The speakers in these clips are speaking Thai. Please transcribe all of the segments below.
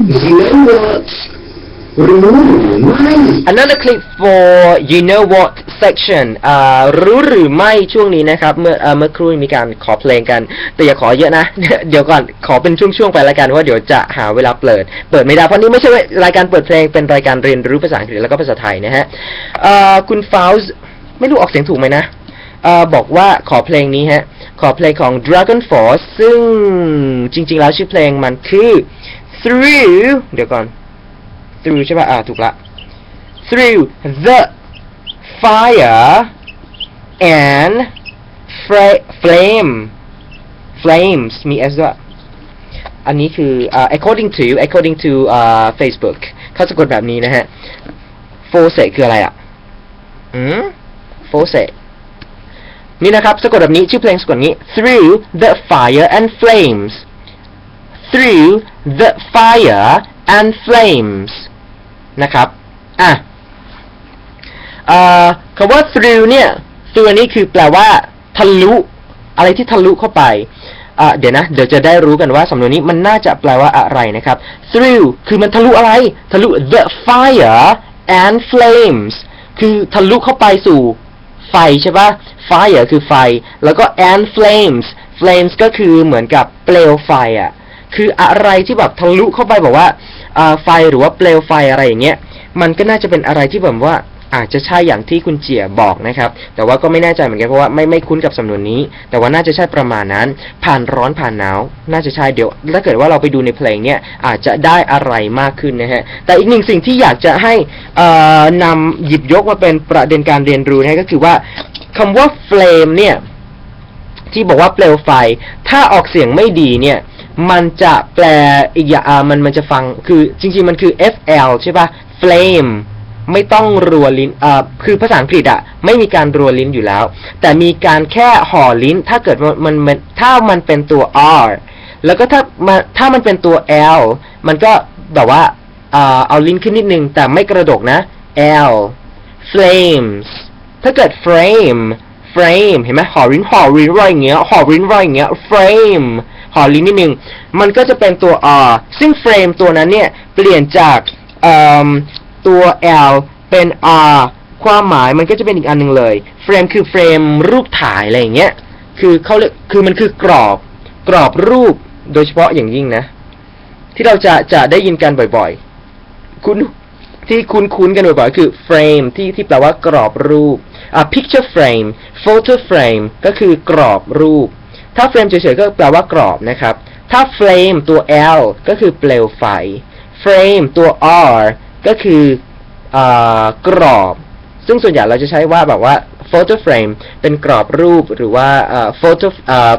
you know what รู้หรือไม่ Another clip for you know what section อ่ารู้หรือไม่ช่วงนี้นะครับ เมื่อเมื่อครู่มีการขอเพลงกัน แต่อย่าขอเยอะนะ เดี๋ยวก่อนขอเป็นช่วงๆไปละกันว่าเดี๋ยวจะหาเวลาเปิด เปิดไม่ได้เพราะนี่ไม่ใช่รายการเปิดเพลงเป็นรายการเรียนรู้ภาษาอังกฤษแล้วก็ภาษาไทยนะฮะคุณฟาวส์ไม่รู้ออกเสียงถูกไหมนะอบอกว่าขอเพลงนี้ฮะ ขอเพลงของ Dragon Force ซึ่งจริง ๆ แล้วชื่อเพลงมันคือ through เดี๋ยวก่อน through ใช่ป่ะอ่าถูกละ through the fire and fra- flame flames มี s ด้วยอันนี้คืออ่า according to according to อ่า Facebook เขาสะกดแบบนี้นะฮะ force คืออะไรอ่ะอืม force นี่นะครับสะกดแบบนี้ชื่อเพลงสะกดนี้ through the fire and flames through the fire and flames นะครับ อะเอ่อคำว่า through เนี่ย through อันนี้คือแปลว่า ทะลุ อะไรที่ทะลุเข้าไปอะเดี๋ยวนะ เดี๋ยวจะได้รู้กันว่าสำนวนนี้มันน่าจะแปลว่าอะไรนะครับ through คือมันทะลุอะไร ทะลุ the fire and flames คือทะลุเข้าไปสู่ไฟใช่ปะ fire คือไฟ แล้วก็ and flames flames ก็คือเหมือนกับเปลวไฟอะ คืออะไรที่แบบทะลุเข้าไปบอกว่าไฟหรือว่าเปลวไฟอะไรอย่างเงี้ย มันก็น่าจะเป็นอะไรที่แบบว่าอาจจะใช่อย่างที่คุณเจียบอกนะครับ แต่ว่าก็ไม่แน่ใจเหมือนกันเพราะว่าไม่ไม่คุ้นกับสำนวนนี้ แต่ว่าน่าจะใช่ประมาณนั้น ผ่านร้อนผ่านหนาว น่าจะใช่เดี๋ยว ถ้าเกิดว่าเราไปดูในเพลงเนี่ยอาจจะได้อะไรมากขึ้นนะฮะ แต่อีกหนึ่งสิ่งที่อยากจะให้นำหยิบยกมาเป็นประเด็นการเรียนรู้นะก็คือว่าคำว่า flame เนี่ยที่บอกว่าเปลวไฟ ถ้าออกเสียงไม่ดีเนี่ย มันจะแปลอีกอย่างอ่ามันมันจะฟังคือจริง ๆ มันคือ FL ใช่ปะ flame ไม่ต้องรัวลิ้นอ่าคือภาษาอังกฤษอะไม่มีการรัวลิ้นอยู่แล้ว แต่มีการแค่ห่อลิ้น ถ้าเกิดมันมันถ้ามันเป็นตัว R แล้วก็ถ้ามาถ้ามันเป็นตัว L มันก็แบบว่าอ่าเอาลิ้นขึ้นนิดนึง แต่ไม่กระดกนะ L flames ถ้าเกิด frame frame เห็นไหมห่อริ้นห่อริ้นรอย่างเงี้ยห่อริ้นไรอย่างเงี้ย frame หอลิ้นนิดนึง มันก็จะเป็นตัว R ซึ่ง frame ตัวนั้นเนี่ย เปลี่ยนจากตัว L เป็น R ความหมายมันก็จะเป็นอีกอันหนึงเลย frame คือ frame รูปถ่ายอะไรอย่างเงี้ย คือเขาเรียกคือมันคือกรอบ กรอบรูปโดยเฉพาะอย่างยิ่งนะ ที่เราจะจะได้ยินกันบ่อยๆ คุณที่คุ้นๆกันบ่อยๆ คือ frame ที่ที่แปลว่ากรอบรูปอ่า picture frame photo frame ก็คือกรอบรูป ถ้า frame เฉยๆก็แปลว่ากรอบนะครับ ถ้า flame ตัว L ก็คือเปลวไฟ frame ตัว R ก็คืออกรอบ ซึ่งส่วนใหญ่เราจะใช้ว่าแบบว่า photo frame เป็นกรอบรูปหรือว่า photo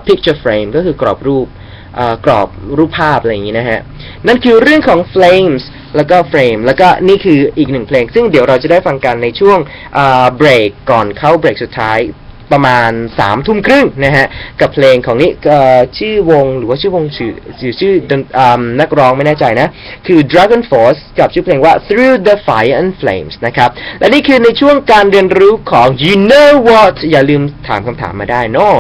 picture frame ก็คือกรอบรูปกรอบรูปภาพอะไรอย่างนี้นะฮะ นั่นคือเรื่องของ flames แล้วก็ frame แล้วก็นี่คืออีกหนึ่งเพลง ซึ่งเดี๋ยวเราจะได้ฟังกันในช่วงเบรกก่อนเข้าเบรกสุดท้าย ประมาณสามทุ่มครึ่งนะฮะ กับเพลงของนี้ชื่อวงหรือว่าชื่อวงชื่อชื่อนักร้องไม่แน่ใจนะ คือ Dragon Force กับชื่อเพลงว่า Through the Fire and Flames นะครับ และนี่คือในช่วงการเรียนรู้ของ You Know What อย่าลืมถามคำถามมาได้เนอะ